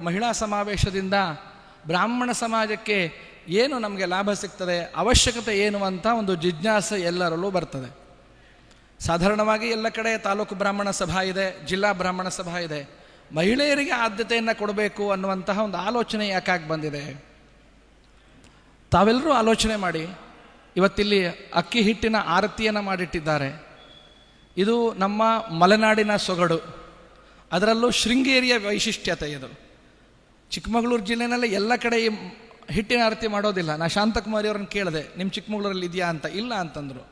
ಮಹಿಳಾ ಸಮಾವೇಶದಿಂದ ಬ್ರಾಹ್ಮಣ ಸಮಾಜಕ್ಕೆ ಏನು ನಮಗೆ ಲಾಭ ಸಿಗ್ತದೆ, ಅವಶ್ಯಕತೆ ಏನು ಅಂತ ಒಂದು ಜಿಜ್ಞಾಸೆ ಎಲ್ಲರಲ್ಲೂ ಬರ್ತದೆ. ಸಾಧಾರಣವಾಗಿ ಎಲ್ಲ ಕಡೆ ತಾಲೂಕು ಬ್ರಾಹ್ಮಣ ಸಭಾ ಇದೆ, ಜಿಲ್ಲಾ ಬ್ರಾಹ್ಮಣ ಸಭಾ ಇದೆ. ಮಹಿಳೆಯರಿಗೆ ಆದ್ಯತೆಯನ್ನು ಕೊಡಬೇಕು ಅನ್ನುವಂತಹ ಒಂದು ಆಲೋಚನೆ ಯಾಕಾಗಿ ಬಂದಿದೆ? ತಾವೆಲ್ಲರೂ ಆಲೋಚನೆ ಮಾಡಿ. ಇವತ್ತಿಲ್ಲಿ ಅಕ್ಕಿ ಹಿಟ್ಟಿನ ಆರತಿಯನ್ನು ಮಾಡಿಟ್ಟಿದ್ದಾರೆ. ಇದು ನಮ್ಮ ಮಲೆನಾಡಿನ ಸೊಗಡು. ಅದರಲ್ಲೂ ಶೃಂಗೇರಿಯ ವೈಶಿಷ್ಟ್ಯತೆ ಇದು. ಚಿಕ್ಕಮಗಳೂರು ಜಿಲ್ಲೆನಲ್ಲಿ ಎಲ್ಲ ಕಡೆ ಈ ಹಿಟ್ಟಿನ ಆರತಿ ಮಾಡೋದಿಲ್ಲ. ನಾ ಶಾಂತಕುಮಾರಿ ಅವ್ರನ್ನ ಕೇಳಿದೆ ನಿಮ್ಮ ಚಿಕ್ಕಮಗಳೂರಲ್ಲಿ ಇದೆಯಾ ಅಂತ? ಇಲ್ಲ ಅಂತಂದರು.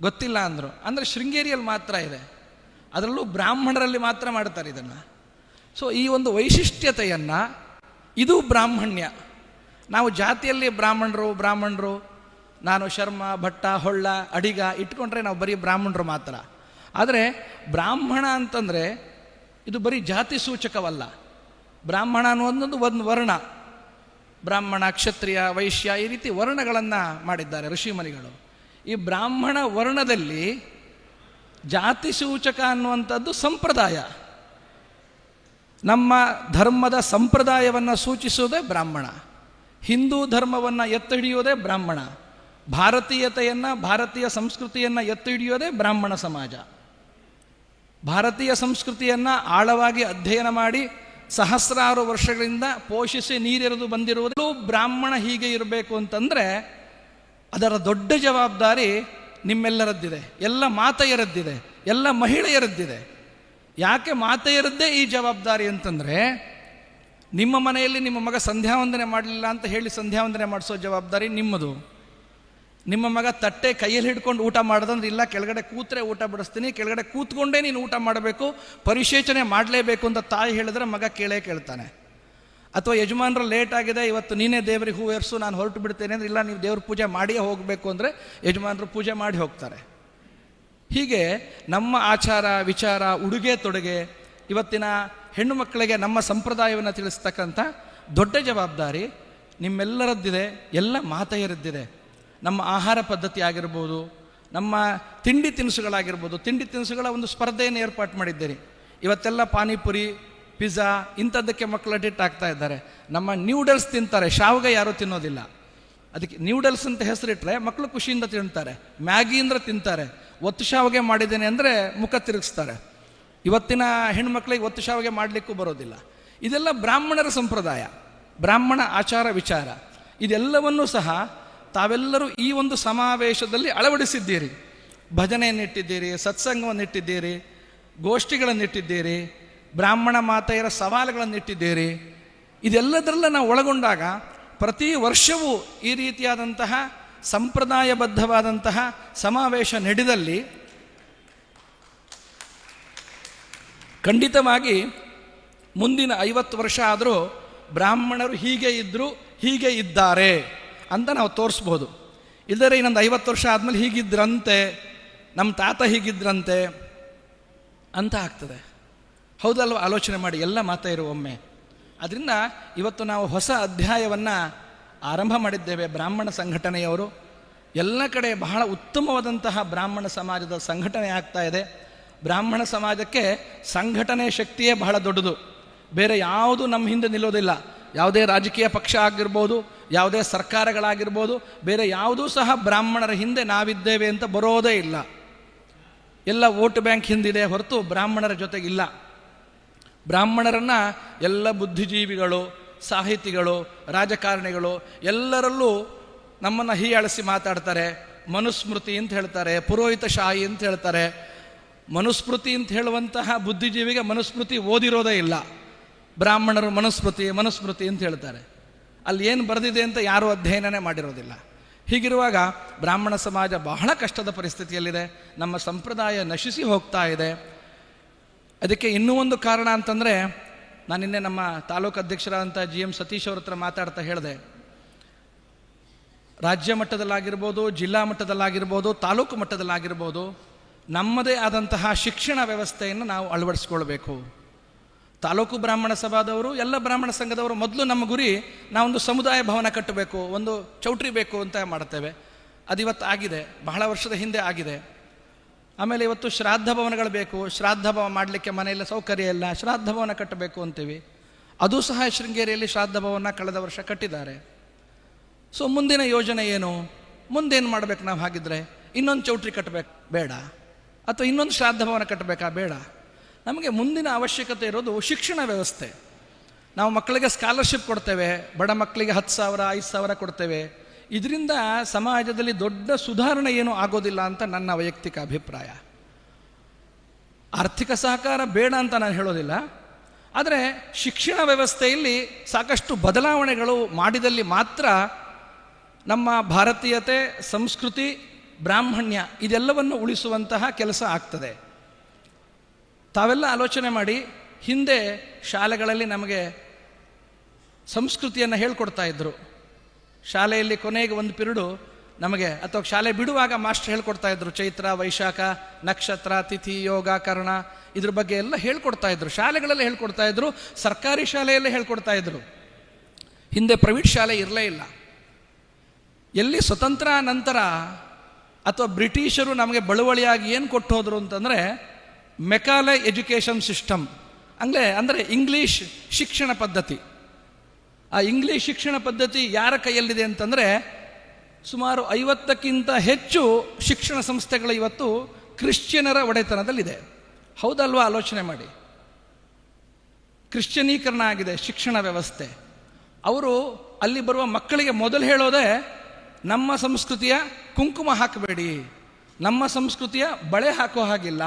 ಗೊತ್ತಿಲ್ಲ ಅಂದರು. ಅಂದರೆ ಶೃಂಗೇರಿಯಲ್ಲಿ ಮಾತ್ರ ಇದೆ. ಅದರಲ್ಲೂ ಬ್ರಾಹ್ಮಣರಲ್ಲಿ ಮಾತ್ರ ಮಾಡ್ತಾರೆ ಇದನ್ನು. ಸೊ ಈ ಒಂದು ವೈಶಿಷ್ಟ್ಯತೆಯನ್ನು ಇದು ಬ್ರಾಹ್ಮಣ್ಯ. ನಾವು ಜಾತಿಯಲ್ಲಿ ಬ್ರಾಹ್ಮಣರು ಬ್ರಾಹ್ಮಣರು, ನಾನು ಶರ್ಮ, ಭಟ್ಟ, ಹೊಳ್ಳ, ಅಡಿಗ ಇಟ್ಕೊಂಡ್ರೆ ನಾವು ಬರೀ ಬ್ರಾಹ್ಮಣರು ಮಾತ್ರ. ಆದರೆ ಬ್ರಾಹ್ಮಣ ಅಂತಂದರೆ ಇದು ಬರೀ ಜಾತಿ ಸೂಚಕವಲ್ಲ. ಬ್ರಾಹ್ಮಣ ಅನ್ನುವಂಥದ್ದು ಒಂದು ವರ್ಣ. ಬ್ರಾಹ್ಮಣ, ಕ್ಷತ್ರಿಯ, ವೈಶ್ಯ ಈ ರೀತಿ ವರ್ಣಗಳನ್ನು ಮಾಡಿದ್ದಾರೆ ಋಷಿಮುನಿಗಳು ಈ ಬ್ರಾಹ್ಮಣ ವರ್ಣದಲ್ಲಿ ಜಾತಿ ಸೂಚಕ ಅನ್ನುವಂಥದ್ದು ಸಂಪ್ರದಾಯ. ನಮ್ಮ ಧರ್ಮದ ಸಂಪ್ರದಾಯವನ್ನು ಸೂಚಿಸುವುದೇ ಬ್ರಾಹ್ಮಣ. ಹಿಂದೂ ಧರ್ಮವನ್ನು ಎತ್ತು ಹಿಡಿಯೋದೇ ಬ್ರಾಹ್ಮಣ. ಭಾರತೀಯತೆಯನ್ನು, ಭಾರತೀಯ ಸಂಸ್ಕೃತಿಯನ್ನು ಎತ್ತು ಹಿಡಿಯೋದೇ ಬ್ರಾಹ್ಮಣ ಸಮಾಜ. ಭಾರತೀಯ ಸಂಸ್ಕೃತಿಯನ್ನು ಆಳವಾಗಿ ಅಧ್ಯಯನ ಮಾಡಿ ಸಹಸ್ರಾರು ವರ್ಷಗಳಿಂದ ಪೋಷಿಸಿ ನೀರೆರೆದು ಬಂದಿರುವುದು ಬ್ರಾಹ್ಮಣ ಹೀಗೆ ಇರಬೇಕು ಅಂತಂದರೆ ಅದರ ದೊಡ್ಡ ಜವಾಬ್ದಾರಿ ನಿಮ್ಮೆಲ್ಲರದ್ದಿದೆ. ಎಲ್ಲ ಮಾತೆಯರದ್ದಿದೆ, ಎಲ್ಲ ಮಹಿಳೆಯರದ್ದಿದೆ. ಯಾಕೆ ಮಾತೆಯರದ್ದೇ ಈ ಜವಾಬ್ದಾರಿ ಅಂತಂದರೆ ನಿಮ್ಮ ಮನೆಯಲ್ಲಿ ನಿಮ್ಮ ಮಗ ಸಂಧ್ಯಾವಂದನೆ ಮಾಡಲಿಲ್ಲ ಅಂತ ಹೇಳಿ ಸಂಧ್ಯಾವಂದನೆ ಮಾಡಿಸೋ ಜವಾಬ್ದಾರಿ ನಿಮ್ಮದು. ನಿಮ್ಮ ಮಗ ತಟ್ಟೆ ಕೈಯಲ್ಲಿ ಹಿಡ್ಕೊಂಡು ಊಟ ಮಾಡೋದಂದ್ರೆ ಇಲ್ಲ, ಕೆಳಗಡೆ ಕೂತ್ರೆ ಊಟ ಬಿಡಿಸ್ತೀನಿ, ಕೆಳಗಡೆ ಕೂತ್ಕೊಂಡೇ ನೀನು ಊಟ ಮಾಡಬೇಕು, ಪರಿಶೇಚನೆ ಮಾಡಲೇಬೇಕು ಅಂತ ತಾಯಿ ಹೇಳಿದ್ರೆ ಮಗ ಕೇಳೇ ಕೇಳ್ತಾನೆ. ಅಥವಾ ಯಜಮಾನರು ಲೇಟ್ ಆಗಿದೆ, ಇವತ್ತು ನೀನೇ ದೇವರಿಗೆ ಹೂ ಎರ್ಸು ನಾನು ಹೊರಟು ಬಿಡ್ತೇನೆ ಅಂದ್ರೆ, ಇಲ್ಲ, ನೀವು ದೇವ್ರ ಪೂಜೆ ಮಾಡಿಯೇ ಹೋಗಬೇಕು ಅಂದರೆ ಯಜಮಾನರು ಪೂಜೆ ಮಾಡಿ ಹೋಗ್ತಾರೆ. ಹೀಗೆ ನಮ್ಮ ಆಚಾರ, ವಿಚಾರ, ಉಡುಗೆ ತೊಡುಗೆ, ಇವತ್ತಿನ ಹೆಣ್ಣು ಮಕ್ಕಳಿಗೆ ನಮ್ಮ ಸಂಪ್ರದಾಯವನ್ನು ತಿಳಿಸ್ತಕ್ಕಂಥ ದೊಡ್ಡ ಜವಾಬ್ದಾರಿ ನಿಮ್ಮೆಲ್ಲರದ್ದಿದೆ, ಎಲ್ಲ ಮಾತೆಯರದ್ದಿದೆ. ನಮ್ಮ ಆಹಾರ ಪದ್ಧತಿ ಆಗಿರ್ಬೋದು, ನಮ್ಮ ತಿಂಡಿ ತಿನಿಸುಗಳಾಗಿರ್ಬೋದು, ತಿಂಡಿ ತಿನಿಸುಗಳ ಒಂದು ಸ್ಪರ್ಧೆಯನ್ನು ಏರ್ಪಾಟ್ ಮಾಡಿದ್ದೀರಿ ಇವತ್ತೆಲ್ಲ ಪಾನಿಪುರಿ, ಪಿಜ್ಜಾ, ಇಂಥದ್ದಕ್ಕೆ ಮಕ್ಕಳು ಅಡಿಕ್ಟ್ ಆಗ್ತಾ ಇದ್ದಾರೆ. ನಮ್ಮ ನ್ಯೂಡಲ್ಸ್ ತಿಂತಾರೆ, ಶಾವಿಗೆ ಯಾರೂ ತಿನ್ನೋದಿಲ್ಲ. ಅದಕ್ಕೆ ನ್ಯೂಡಲ್ಸ್ ಅಂತ ಹೆಸರಿಟ್ರೆ ಮಕ್ಕಳು ಖುಷಿಯಿಂದ ತಿಂತಾರೆ, ಮ್ಯಾಗಿಯಿಂದ ತಿಂತಾರೆ. ಒತ್ತು ಶಾವಿಗೆ ಮಾಡಿದ್ದೇನೆ ಅಂದರೆ ಮುಖ ತಿರುಗಿಸ್ತಾರೆ. ಇವತ್ತಿನ ಹೆಣ್ಮಕ್ಳಿಗೆ ಒತ್ತು ಶಾವಿಗೆ ಮಾಡಲಿಕ್ಕೂ ಬರೋದಿಲ್ಲ. ಇದೆಲ್ಲ ಬ್ರಾಹ್ಮಣರ ಸಂಪ್ರದಾಯ, ಬ್ರಾಹ್ಮಣ ಆಚಾರ ವಿಚಾರ. ಇದೆಲ್ಲವನ್ನೂ ಸಹ ತಾವೆಲ್ಲರೂ ಈ ಒಂದು ಸಮಾವೇಶದಲ್ಲಿ ಅಳವಡಿಸಿದ್ದೀರಿ. ಭಜನೆಯನ್ನಿಟ್ಟಿದ್ದೀರಿ ಸತ್ಸಂಗವನ್ನಿಟ್ಟಿದ್ದೀರಿ ಗೋಷ್ಠಿಗಳನ್ನಿಟ್ಟಿದ್ದೀರಿ ಬ್ರಾಹ್ಮಣ ಮಾತೆಯರ ಸವಾಲುಗಳನ್ನಿಟ್ಟಿದ್ದೀರಿ ಇದೆಲ್ಲದರಲ್ಲ ನಾವು ಒಳಗೊಂಡಾಗ ಪ್ರತಿ ವರ್ಷವೂ ಈ ರೀತಿಯಾದಂತಹ ಸಂಪ್ರದಾಯಬದ್ಧವಾದಂತಹ ಸಮಾವೇಶ ನಡೆದಲ್ಲಿ ಖಂಡಿತವಾಗಿ ಮುಂದಿನ ಐವತ್ತು ವರ್ಷ ಆದರೂ ಬ್ರಾಹ್ಮಣರು ಹೀಗೆ ಇದ್ದರು ಹೀಗೆ ಇದ್ದಾರೆ. ಅಂತ ನಾವು ತೋರಿಸ್ಬೋದು. ಇಲ್ಲದರೆ ಇನ್ನೊಂದು ಐವತ್ತು ವರ್ಷ ಆದಮೇಲೆ ಹೀಗಿದ್ರಂತೆ, ನಮ್ಮ ತಾತ ಹೀಗಿದ್ರಂತೆ ಅಂತ ಆಗ್ತದೆ. ಹೌದಲ್ವ? ಆಲೋಚನೆ ಮಾಡಿ, ಎಲ್ಲ ಮಾತಾಯಿರು ಒಮ್ಮೆ. ಅದರಿಂದ ಇವತ್ತು ನಾವು ಹೊಸ ಅಧ್ಯಾಯವನ್ನು ಆರಂಭ ಮಾಡಿದ್ದೇವೆ, ಬ್ರಾಹ್ಮಣ ಸಂಘಟನೆಯವರು. ಎಲ್ಲ ಕಡೆ ಬಹಳ ಉತ್ತಮವಾದಂತಹ ಬ್ರಾಹ್ಮಣ ಸಮಾಜದ ಸಂಘಟನೆ ಆಗ್ತಾ ಇದೆ. ಬ್ರಾಹ್ಮಣ ಸಮಾಜಕ್ಕೆ ಸಂಘಟನೆ ಶಕ್ತಿಯೇ ಬಹಳ ದೊಡ್ಡದು. ಬೇರೆ ಯಾವುದು ನಮ್ಮ ಹಿಂದೆ ನಿಲ್ಲೋದಿಲ್ಲ. ಯಾವುದೇ ರಾಜಕೀಯ ಪಕ್ಷ ಆಗಿರ್ಬೋದು, ಯಾವುದೇ ಸರ್ಕಾರಗಳಾಗಿರ್ಬೋದು, ಬೇರೆ ಯಾವುದೂ ಸಹ ಬ್ರಾಹ್ಮಣರ ಹಿಂದೆ ನಾವಿದ್ದೇವೆ ಅಂತ ಬರೋದೇ ಇಲ್ಲ. ಎಲ್ಲ ವೋಟ್ ಬ್ಯಾಂಕ್ ಹಿಂದಿದೆ ಹೊರತು ಬ್ರಾಹ್ಮಣರ ಜೊತೆಗಿಲ್ಲ. ಬ್ರಾಹ್ಮಣರನ್ನು ಎಲ್ಲ ಬುದ್ಧಿಜೀವಿಗಳು, ಸಾಹಿತಿಗಳು, ರಾಜಕಾರಣಿಗಳು ಎಲ್ಲರಲ್ಲೂ ನಮ್ಮನ್ನು ಹೀಯಾಳಿಸಿ ಮಾತಾಡ್ತಾರೆ. ಮನುಸ್ಮೃತಿ ಅಂತ ಹೇಳ್ತಾರೆ ಪುರೋಹಿತ ಶಾಹಿ ಅಂತ ಹೇಳ್ತಾರೆ. ಮನುಸ್ಮೃತಿ ಅಂತ ಹೇಳುವಂತಹ ಬುದ್ಧಿಜೀವಿಗೆ ಮನುಸ್ಮೃತಿ ಓದಿರೋದೇ ಇಲ್ಲ. ಬ್ರಾಹ್ಮಣರು ಮನುಸ್ಮೃತಿ ಮನುಸ್ಮೃತಿ ಅಂತ ಹೇಳ್ತಾರೆ. ಅಲ್ಲಿ ಏನು ಬರೆದಿದೆ ಅಂತ ಯಾರೂ ಅಧ್ಯಯನನೇ ಮಾಡಿರೋದಿಲ್ಲ. ಹೀಗಿರುವಾಗ ಬ್ರಾಹ್ಮಣ ಸಮಾಜ ಬಹಳ ಕಷ್ಟದ ಪರಿಸ್ಥಿತಿಯಲ್ಲಿದೆ. ನಮ್ಮ ಸಂಪ್ರದಾಯ ನಶಿಸಿ ಹೋಗ್ತಾ ಇದೆ. ಅದಕ್ಕೆ ಇನ್ನೂ ಒಂದು ಕಾರಣ ಅಂತಂದರೆ, ನಾನು ನಿನ್ನೆ ನಮ್ಮ ತಾಲೂಕು ಅಧ್ಯಕ್ಷರಾದಂಥ ಜಿ ಎಂ ಸತೀಶ್ ಅವ್ರ ಹತ್ರ ಮಾತಾಡ್ತಾ ಹೇಳಿದೆ. ರಾಜ್ಯ ಮಟ್ಟದಲ್ಲಾಗಿರ್ಬೋದು, ಜಿಲ್ಲಾ ಮಟ್ಟದಲ್ಲಾಗಿರ್ಬೋದು, ತಾಲೂಕು ಮಟ್ಟದಲ್ಲಾಗಿರ್ಬೋದು, ನಮ್ಮದೇ ಆದಂತಹ ಶಿಕ್ಷಣ ವ್ಯವಸ್ಥೆಯನ್ನು ನಾವು ಅಳವಡಿಸ್ಕೊಳ್ಬೇಕು. ತಾಲೂಕು ಬ್ರಾಹ್ಮಣ ಸಭಾದವರು, ಎಲ್ಲ ಬ್ರಾಹ್ಮಣ ಸಂಘದವರು ಮೊದಲು ನಮ್ಮ ಗುರಿ ನಾವೊಂದು ಸಮುದಾಯ ಭವನ ಕಟ್ಟಬೇಕು, ಒಂದು ಚೌಟ್ರಿ ಬೇಕು ಅಂತ ಮಾಡ್ತೇವೆ. ಅದು ಇವತ್ತು ಆಗಿದೆ, ಬಹಳ ವರ್ಷದ ಹಿಂದೆ ಆಗಿದೆ. ಆಮೇಲೆ ಇವತ್ತು ಶ್ರಾದ್ದ ಭವನಗಳು ಬೇಕು, ಶ್ರಾದ್ದ ಭವನ ಮಾಡಲಿಕ್ಕೆ ಮನೆಯಲ್ಲಿ ಸೌಕರ್ಯ ಇಲ್ಲ, ಶ್ರಾದ್ದ ಭವನ ಕಟ್ಟಬೇಕು ಅಂತೀವಿ. ಅದು ಸಹ ಶೃಂಗೇರಿಯಲ್ಲಿ ಶ್ರಾದ್ದ ಭವನ ಕಳೆದ ವರ್ಷ ಕಟ್ಟಿದ್ದಾರೆ. ಸೊ ಮುಂದಿನ ಯೋಜನೆ ಏನು? ಮುಂದೇನು ಮಾಡಬೇಕು ನಾವು ಹಾಗಿದ್ರೆ? ಇನ್ನೊಂದು ಚೌಟ್ರಿ ಕಟ್ಟಬೇಕು ಬೇಡ. ಅಥವಾ ಇನ್ನೊಂದು ಶ್ರಾದ್ದ ಭವನ ಕಟ್ಟಬೇಕಾ? ಬೇಡ. ನಮಗೆ ಮುಂದಿನ ಅವಶ್ಯಕತೆ ಇರೋದು ಶಿಕ್ಷಣ ವ್ಯವಸ್ಥೆ. ನಾವು ಮಕ್ಕಳಿಗೆ ಸ್ಕಾಲರ್ಶಿಪ್ ಕೊಡ್ತೇವೆ, ಬಡ ಮಕ್ಕಳಿಗೆ ಹತ್ತು ಸಾವಿರ, ಐದು ಸಾವಿರ ಕೊಡ್ತೇವೆ. ಇದರಿಂದ ಸಮಾಜದಲ್ಲಿ ದೊಡ್ಡ ಸುಧಾರಣೆ ಏನೂ ಆಗೋದಿಲ್ಲ ಅಂತ ನನ್ನ ವೈಯಕ್ತಿಕ ಅಭಿಪ್ರಾಯ. ಆರ್ಥಿಕ ಸಹಕಾರ ಬೇಡ ಅಂತ ನಾನು ಹೇಳೋದಿಲ್ಲ. ಆದರೆ ಶಿಕ್ಷಣ ವ್ಯವಸ್ಥೆಯಲ್ಲಿ ಸಾಕಷ್ಟು ಬದಲಾವಣೆಗಳು ಮಾಡಿದಲ್ಲಿ ಮಾತ್ರ ನಮ್ಮ ಭಾರತೀಯತೆ, ಸಂಸ್ಕೃತಿ, ಬ್ರಾಹ್ಮಣ್ಯ ಇದೆಲ್ಲವನ್ನು ಉಳಿಸುವಂತಹ ಕೆಲಸ ಆಗ್ತದೆ. ತಾವೆಲ್ಲ ಆಲೋಚನೆ ಮಾಡಿ ಹಿಂದೆ ಶಾಲೆಗಳಲ್ಲಿ ನಮಗೆ ಸಂಸ್ಕೃತಿಯನ್ನು ಹೇಳ್ಕೊಡ್ತಾ ಇದ್ದರು ಶಾಲೆಯಲ್ಲಿ ಕೊನೆಗೆ ಒಂದು ಪಿರಿಡು ನಮಗೆ, ಅಥವಾ ಶಾಲೆ ಬಿಡುವಾಗ ಮಾಸ್ಟರ್ ಹೇಳ್ಕೊಡ್ತಾ ಇದ್ರು, ಚೈತ್ರ, ವೈಶಾಖ, ನಕ್ಷತ್ರ, ತಿಥಿ ಯೋಗ ಕರ್ಣ ಇದ್ರ ಬಗ್ಗೆ ಎಲ್ಲ ಹೇಳ್ಕೊಡ್ತಾ ಇದ್ರು. ಶಾಲೆಗಳಲ್ಲಿ ಹೇಳ್ಕೊಡ್ತಾ ಇದ್ರು, ಸರ್ಕಾರಿ ಶಾಲೆಯಲ್ಲೇ ಹೇಳ್ಕೊಡ್ತಾ ಇದ್ರು. ಹಿಂದೆ ಪ್ರೈವೇಟ್ ಶಾಲೆ ಇರಲೇ ಇಲ್ಲ. ಎಲ್ಲಿ ಸ್ವತಂತ್ರ ನಂತರ ಅಥವಾ ಬ್ರಿಟಿಷರು ನಮಗೆ ಬಳುವಳಿಯಾಗಿ ಏನು ಕೊಟ್ಟು ಹೋದರು ಅಂತಂದರೆ ಮೆಕಾಲೆ ಎಜುಕೇಷನ್ ಸಿಸ್ಟಮ್. ಅಂದರೆ ಅಂದರೆ ಇಂಗ್ಲೀಷ್ ಶಿಕ್ಷಣ ಪದ್ಧತಿ. ಆ ಇಂಗ್ಲೀಷ್ ಶಿಕ್ಷಣ ಪದ್ಧತಿ ಯಾರ ಕೈಯಲ್ಲಿದೆ ಅಂತಂದರೆ, ಸುಮಾರು ಐವತ್ತಕ್ಕಿಂತ ಹೆಚ್ಚು ಶಿಕ್ಷಣ ಸಂಸ್ಥೆಗಳು ಇವತ್ತು ಕ್ರಿಶ್ಚಿಯನರ ಒಡೆತನದಲ್ಲಿದೆ. ಹೌದಲ್ವಾ? ಆಲೋಚನೆ ಮಾಡಿ. ಕ್ರಿಶ್ಚಿಯನೀಕರಣ ಆಗಿದೆ, ಶಿಕ್ಷಣ ವ್ಯವಸ್ಥೆ. ಅವರು ಅಲ್ಲಿ ಬರುವ ಮಕ್ಕಳಿಗೆ ಮೊದಲು ಹೇಳೋದೇ, ನಮ್ಮ ಸಂಸ್ಕೃತಿಯ ಕುಂಕುಮ ಹಾಕಬೇಡಿ. ನಮ್ಮ ಸಂಸ್ಕೃತಿಯ ಬಳೆ ಹಾಕೋ ಹಾಗಿಲ್ಲ.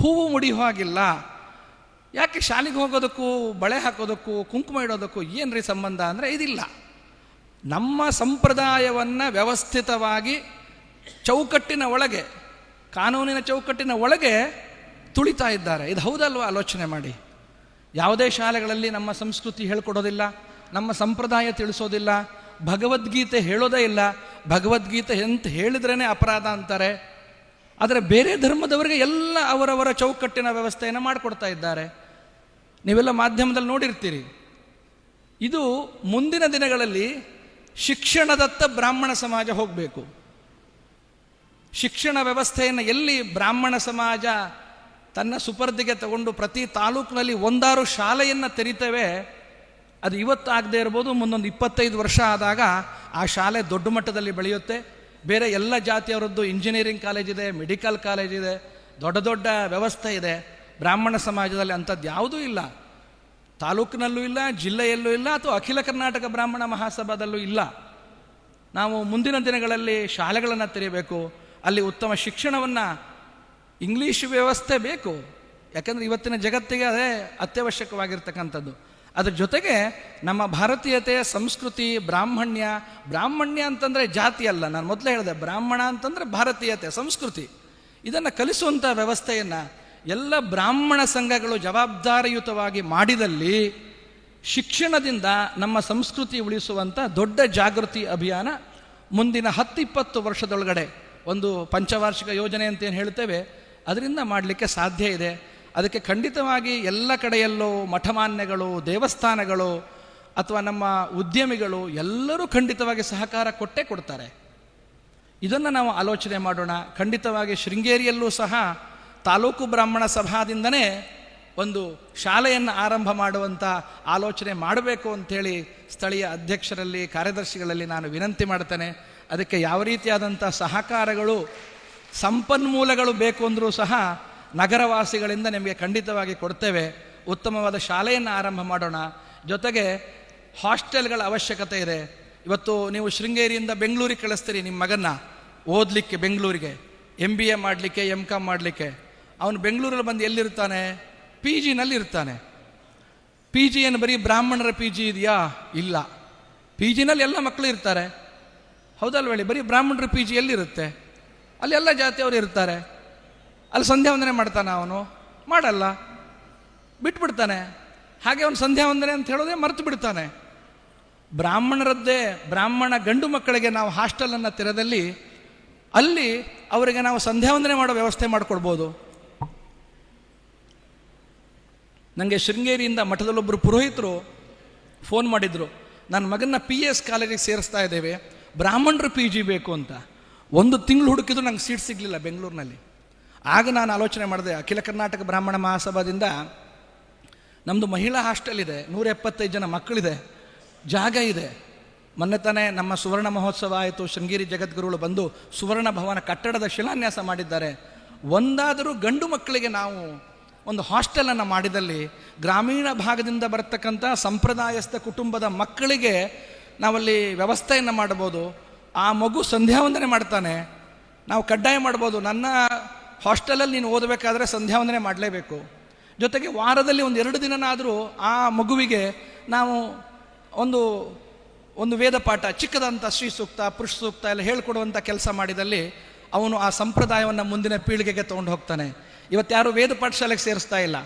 ಹೂವು ಮುಡಿಯೋ ಹಾಗಿಲ್ಲ. ಯಾಕೆ ಶಾಲೆಗೆ ಹೋಗೋದಕ್ಕೂ, ಬಳೆ ಹಾಕೋದಕ್ಕೂ, ಕುಂಕುಮ ಇಡೋದಕ್ಕೂ ಏನ್ರಿ ಸಂಬಂಧ ಅಂದರೆ ಇದಿಲ್ಲ. ನಮ್ಮ ಸಂಪ್ರದಾಯವನ್ನು ವ್ಯವಸ್ಥಿತವಾಗಿ ಚೌಕಟ್ಟಿನ ಒಳಗೆ, ಕಾನೂನಿನ ಚೌಕಟ್ಟಿನ ಒಳಗೆ ತುಳಿತಾ ಇದ್ದಾರೆ. ಇದು ಹೌದಲ್ವಾ? ಆಲೋಚನೆ ಮಾಡಿ. ಯಾವುದೇ ಶಾಲೆಗಳಲ್ಲಿ ನಮ್ಮ ಸಂಸ್ಕೃತಿ ಹೇಳ್ಕೊಡೋದಿಲ್ಲ, ನಮ್ಮ ಸಂಪ್ರದಾಯ ತಿಳಿಸೋದಿಲ್ಲ, ಭಗವದ್ಗೀತೆ ಹೇಳೋದೇ ಇಲ್ಲ. ಭಗವದ್ಗೀತೆ ಎಂತ ಹೇಳಿದ್ರೇ ಅಪರಾಧ ಅಂತಾರೆ. ಆದರೆ ಬೇರೆ ಧರ್ಮದವರಿಗೆ ಎಲ್ಲ ಅವರವರ ಚೌಕಟ್ಟಿನ ವ್ಯವಸ್ಥೆಯನ್ನು ಮಾಡಿಕೊಡ್ತಾ ಇದ್ದಾರೆ. ನೀವೆಲ್ಲ ಮಾಧ್ಯಮದಲ್ಲಿ ನೋಡಿರ್ತೀರಿ. ಇದು ಮುಂದಿನ ದಿನಗಳಲ್ಲಿ ಶಿಕ್ಷಣದತ್ತ ಬ್ರಾಹ್ಮಣ ಸಮಾಜ ಹೋಗಬೇಕು. ಶಿಕ್ಷಣ ವ್ಯವಸ್ಥೆಯನ್ನು ಎಲ್ಲಿ ಬ್ರಾಹ್ಮಣ ಸಮಾಜ ತನ್ನ ಸುಪರ್ದಿಗೆ ತಗೊಂಡು ಪ್ರತಿ ತಾಲೂಕಿನಲ್ಲಿ ಒಂದಾರು ಶಾಲೆಯನ್ನು ತೆರಿತೇವೆ, ಅದು ಇವತ್ತು ಆಗದೆ ಇರ್ಬೋದು, ಮುಂದೊಂದು ಇಪ್ಪತ್ತೈದು ವರ್ಷ ಆದಾಗ ಆ ಶಾಲೆ ದೊಡ್ಡ ಮಟ್ಟದಲ್ಲಿ ಬೆಳೆಯುತ್ತೆ. ಬೇರೆ ಎಲ್ಲ ಜಾತಿಯವರದ್ದು ಇಂಜಿನಿಯರಿಂಗ್ ಕಾಲೇಜ್ ಇದೆ ಮೆಡಿಕಲ್ ಕಾಲೇಜ್ ಇದೆ, ದೊಡ್ಡ ದೊಡ್ಡ ವ್ಯವಸ್ಥೆ ಇದೆ. ಬ್ರಾಹ್ಮಣ ಸಮಾಜದಲ್ಲಿ ಅಂಥದ್ದು ಯಾವುದೂ ಇಲ್ಲ. ತಾಲೂಕಿನಲ್ಲೂ ಇಲ್ಲ, ಜಿಲ್ಲೆಯಲ್ಲೂ ಇಲ್ಲ, ಅಥವಾ ಅಖಿಲ ಕರ್ನಾಟಕ ಬ್ರಾಹ್ಮಣ ಮಹಾಸಭಾದಲ್ಲೂ ಇಲ್ಲ. ನಾವು ಮುಂದಿನ ದಿನಗಳಲ್ಲಿ ಶಾಲೆಗಳನ್ನು ತೆರೆಯಬೇಕು. ಅಲ್ಲಿ ಉತ್ತಮ ಶಿಕ್ಷಣವನ್ನು ಇಂಗ್ಲೀಷ್ ವ್ಯವಸ್ಥೆ ಬೇಕು. ಯಾಕಂದರೆ ಇವತ್ತಿನ ಜಗತ್ತಿಗೆ ಅದೇ ಅತ್ಯವಶ್ಯಕವಾಗಿರ್ತಕ್ಕಂಥದ್ದು. ಅದ್ರ ಜೊತೆಗೆ ನಮ್ಮ ಭಾರತೀಯತೆ ಸಂಸ್ಕೃತಿ, ಬ್ರಾಹ್ಮಣ್ಯ ಬ್ರಾಹ್ಮಣ್ಯ ಅಂತಂದರೆ ಜಾತಿ ಅಲ್ಲ. ನಾನು ಮೊದಲೇ ಹೇಳಿದೆ, ಬ್ರಾಹ್ಮಣ ಅಂತಂದರೆ ಭಾರತೀಯತೆ, ಸಂಸ್ಕೃತಿ. ಇದನ್ನು ಕಲಿಸುವಂಥ ವ್ಯವಸ್ಥೆಯನ್ನು ಎಲ್ಲ ಬ್ರಾಹ್ಮಣ ಸಂಘಗಳು ಜವಾಬ್ದಾರಿಯುತವಾಗಿ ಮಾಡಿದಲ್ಲಿ ಶಿಕ್ಷಣದಿಂದ ನಮ್ಮ ಸಂಸ್ಕೃತಿ ಉಳಿಸುವಂಥ ದೊಡ್ಡ ಜಾಗೃತಿ ಅಭಿಯಾನ ಮುಂದಿನ ಹತ್ತಿಪ್ಪತ್ತು ವರ್ಷದೊಳಗಡೆ ಒಂದು ಪಂಚವಾರ್ಷಿಕ ಯೋಜನೆ ಅಂತ ಏನು ಹೇಳ್ತೇವೆ, ಅದರಿಂದ ಮಾಡಲಿಕ್ಕೆ ಸಾಧ್ಯ ಇದೆ. ಅದಕ್ಕೆ ಖಂಡಿತವಾಗಿ ಎಲ್ಲ ಕಡೆಯಲ್ಲೂ ಮಠಮಾನ್ಯಗಳು, ದೇವಸ್ಥಾನಗಳು ಅಥವಾ ನಮ್ಮ ಉದ್ಯಮಿಗಳು ಎಲ್ಲರೂ ಖಂಡಿತವಾಗಿ ಸಹಕಾರ ಕೊಟ್ಟೇ ಕೊಡ್ತಾರೆ. ಇದನ್ನು ನಾವು ಆಲೋಚನೆ ಮಾಡೋಣ. ಖಂಡಿತವಾಗಿ ಶೃಂಗೇರಿಯಲ್ಲೂ ಸಹ ತಾಲೂಕು ಬ್ರಾಹ್ಮಣ ಸಭಾದಿಂದನೇ ಒಂದು ಶಾಲೆಯನ್ನು ಆರಂಭ ಮಾಡುವಂಥ ಆಲೋಚನೆ ಮಾಡಬೇಕು ಅಂಥೇಳಿ ಸ್ಥಳೀಯ ಅಧ್ಯಕ್ಷರಲ್ಲಿ, ಕಾರ್ಯದರ್ಶಿಗಳಲ್ಲಿ ನಾನು ವಿನಂತಿ ಮಾಡ್ತೇನೆ. ಅದಕ್ಕೆ ಯಾವ ರೀತಿಯಾದಂಥ ಸಹಕಾರಗಳು, ಸಂಪನ್ಮೂಲಗಳು ಬೇಕು ಅಂದರೂ ಸಹ ನಗರವಾಸಿಗಳಿಂದ ನಿಮಗೆ ಖಂಡಿತವಾಗಿ ಕೊಡ್ತೇವೆ. ಉತ್ತಮವಾದ ಶಾಲೆಯನ್ನು ಆರಂಭ ಮಾಡೋಣ. ಜೊತೆಗೆ ಹಾಸ್ಟೆಲ್ಗಳ ಅವಶ್ಯಕತೆ ಇದೆ. ಇವತ್ತು ನೀವು ಶೃಂಗೇರಿಯಿಂದ ಬೆಂಗಳೂರಿಗೆ ಕಳಿಸ್ತೀರಿ ನಿಮ್ಮ ಮಗನ್ನ. ಓದಲಿಕ್ಕೆ ಬೆಂಗಳೂರಿಗೆ. ಎಂ ಬಿ ಎ ಮಾಡಲಿಕ್ಕೆ ಎಂ ಕಾಮ್ ಮಾಡಲಿಕ್ಕೆ. ಅವನು ಬೆಂಗಳೂರಲ್ಲಿ ಬಂದು ಎಲ್ಲಿರ್ತಾನೆ? ಪಿ ಜಿನಲ್ಲಿ ಇರ್ತಾನೆ ಪಿ ಜಿ ಏನು ಬರೀ ಬ್ರಾಹ್ಮಣರ ಪಿ ಜಿ ಇದೆಯಾ? ಇಲ್ಲ. ಪಿ ಜಿನಲ್ಲಿ ಎಲ್ಲ ಮಕ್ಕಳು ಇರ್ತಾರೆ. ಹೌದಲ್ವೇಳಿ? ಬರೀ ಬ್ರಾಹ್ಮಣರ ಪಿ ಜಿ ಎಲ್ಲಿರುತ್ತೆ? ಅಲ್ಲಿ ಎಲ್ಲ ಜಾತಿಯವರು ಇರ್ತಾರೆ. ಅಲ್ಲಿ ಸಂಧ್ಯಾ ವಂದನೆ ಮಾಡ್ತಾನೆ ಅವನು. ಮಾಡಲ್ಲ. ಬಿಟ್ಬಿಡ್ತಾನೆ. ಹಾಗೆ ಅವನು ಸಂಧ್ಯಾ ವಂದನೆ ಅಂತ ಹೇಳೋದೇ ಮರೆತು ಬಿಡ್ತಾನೆ. ಬ್ರಾಹ್ಮಣರದ್ದೇ, ಬ್ರಾಹ್ಮಣ ಗಂಡು ಮಕ್ಕಳಿಗೆ ನಾವು ಹಾಸ್ಟೆಲನ್ನು ತೆರೆದಲ್ಲಿ ಅಲ್ಲಿ ಅವರಿಗೆ ನಾವು ಸಂಧ್ಯಾ ವಂದನೆ ಮಾಡೋ ವ್ಯವಸ್ಥೆ ಮಾಡಿಕೊಡ್ಬೋದು. ನನಗೆ ಶೃಂಗೇರಿಯಿಂದ ಮಠದಲ್ಲೊಬ್ಬರು ಪುರೋಹಿತರು ಫೋನ್ ಮಾಡಿದರು. ನನ್ನ ಮಗನ ಪಿ ಎಸ್ ಕಾಲೇಜಿಗೆ ಸೇರಿಸ್ತಾ ಇದ್ದೇವೆ. ಬ್ರಾಹ್ಮಣರು ಪಿ ಜಿ ಬೇಕು ಅಂತ. ಒಂದು ತಿಂಗಳು ಹುಡುಕಿದ್ರು ನಂಗೆ ಸೀಟ್ ಸಿಗಲಿಲ್ಲ ಬೆಂಗಳೂರಿನಲ್ಲಿ. ಆಗ ನಾನು ಆಲೋಚನೆ ಮಾಡಿದೆ, ಅಖಿಲ ಕರ್ನಾಟಕ ಬ್ರಾಹ್ಮಣ ಮಹಾಸಭಾದಿಂದ ನಮ್ಮದು ಮಹಿಳಾ ಹಾಸ್ಟೆಲ್ ಇದೆ ನೂರ ಎಪ್ಪತ್ತೈದು ಜನ ಮಕ್ಕಳಿದೆ, ಜಾಗ ಇದೆ. ಮೊನ್ನೆ ತಾನೇ ನಮ್ಮ ಸುವರ್ಣ ಮಹೋತ್ಸವ ಆಯಿತು, ಶೃಂಗೇರಿ ಜಗದ್ಗುರುಗಳು ಬಂದು ಸುವರ್ಣ ಭವನ ಕಟ್ಟಡದ ಶಿಲಾನ್ಯಾಸ ಮಾಡಿದ್ದಾರೆ. ಒಂದಾದರೂ ಗಂಡು ಮಕ್ಕಳಿಗೆ ನಾವು ಒಂದು ಹಾಸ್ಟೆಲನ್ನು ಮಾಡಿದಲ್ಲಿ, ಗ್ರಾಮೀಣ ಭಾಗದಿಂದ ಬರತಕ್ಕಂಥ ಸಂಪ್ರದಾಯಸ್ಥ ಕುಟುಂಬದ ಮಕ್ಕಳಿಗೆ ನಾವಲ್ಲಿ ವ್ಯವಸ್ಥೆಯನ್ನು ಮಾಡ್ಬೋದು. ಆ ಮಗು ಸಂಧ್ಯಾವಂದನೆ ಮಾಡ್ತಾನೆ. ನಾವು ಕಡ್ಡಾಯ ಮಾಡ್ಬೋದು. ನನ್ನ ಹಾಸ್ಟೆಲಲ್ಲಿ ನೀನು ಓದಬೇಕಾದ್ರೆ ಸಂಧ್ಯಾ ವಂದನೆ ಮಾಡಲೇಬೇಕು. ಜೊತೆಗೆ ವಾರದಲ್ಲಿ ಒಂದು ಎರಡು ದಿನನಾದರೂ ಆ ಮಗುವಿಗೆ ನಾವು ಒಂದು ಒಂದು ವೇದ ಪಾಠ ಚಿಕ್ಕದಂಥ ಶ್ರೀ ಸೂಕ್ತ, ಪುರುಷ ಸೂಕ್ತ ಎಲ್ಲ ಹೇಳ್ಕೊಡುವಂಥ ಕೆಲಸ ಮಾಡಿದಲ್ಲಿ ಅವನು ಆ ಸಂಪ್ರದಾಯವನ್ನು ಮುಂದಿನ ಪೀಳಿಗೆಗೆ ತೊಗೊಂಡು ಹೋಗ್ತಾನೆ. ಇವತ್ತು ಯಾರು ವೇದ ಪಾಠಶಾಲೆಗೆ ಸೇರಿಸ್ತಾ ಇಲ್ಲ.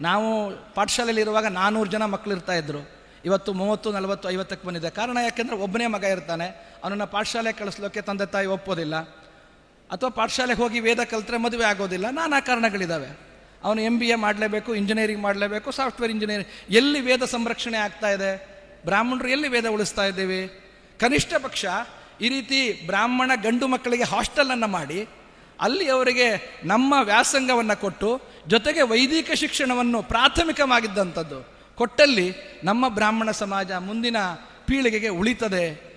ನಾವು ಪಾಠಶಾಲೆಯಲ್ಲಿ ಇರುವಾಗ ನಾನ್ನೂರು ಜನ ಮಕ್ಕಳು ಇರ್ತಾ ಇದ್ರು. ಇವತ್ತು ಮೂವತ್ತು, ನಲವತ್ತು, ಐವತ್ತಕ್ಕೆ ಬಂದಿದೆ. ಕಾರಣ ಯಾಕೆಂದರೆ ಒಬ್ಬನೇ ಮಗ ಇರ್ತಾನೆ. ಅವನನ್ನು ಪಾಠಶಾಲೆಗೆ ಕಳಿಸ್ಲಿಕ್ಕೆ ತಂದೆ ತಾಯಿ ಒಪ್ಪೋದಿಲ್ಲ. ಅಥವಾ ಪಾಠಶಾಲೆಗೆ ಹೋಗಿ ವೇದ ಕಲಿತ್ರೆ ಮದುವೆ ಆಗೋದಿಲ್ಲ, ನಾನಾ ಕಾರಣಗಳಿದ್ದಾವೆ ಅವನು ಎಂ ಬಿ ಎ ಮಾಡಲೇಬೇಕು ಇಂಜಿನಿಯರಿಂಗ್ ಮಾಡಲೇಬೇಕು ಸಾಫ್ಟ್ವೇರ್ ಇಂಜಿನಿಯರಿಂಗ್ ಎಲ್ಲಿ ವೇದ ಸಂರಕ್ಷಣೆ ಆಗ್ತಾ ಇದೆ? ಬ್ರಾಹ್ಮಣರು ಎಲ್ಲಿ ವೇದ ಉಳಿಸ್ತಾ ಇದ್ದೀವಿ? ಕನಿಷ್ಠ ಪಕ್ಷ ಈ ರೀತಿ ಬ್ರಾಹ್ಮಣ ಗಂಡು ಮಕ್ಕಳಿಗೆ ಹಾಸ್ಟೆಲನ್ನು ಮಾಡಿ, ಅಲ್ಲಿ ಅವರಿಗೆ ನಮ್ಮ ವ್ಯಾಸಂಗವನ್ನು ಕೊಟ್ಟು, ಜೊತೆಗೆ ವೈದಿಕ ಶಿಕ್ಷಣವನ್ನು ಪ್ರಾಥಮಿಕವಾಗಿದ್ದಂಥದ್ದು. ಕೊಟ್ಟಲ್ಲಿ ನಮ್ಮ ಬ್ರಾಹ್ಮಣ ಸಮಾಜ ಮುಂದಿನ ಪೀಳಿಗೆಗೆ ಉಳಿತದೆ.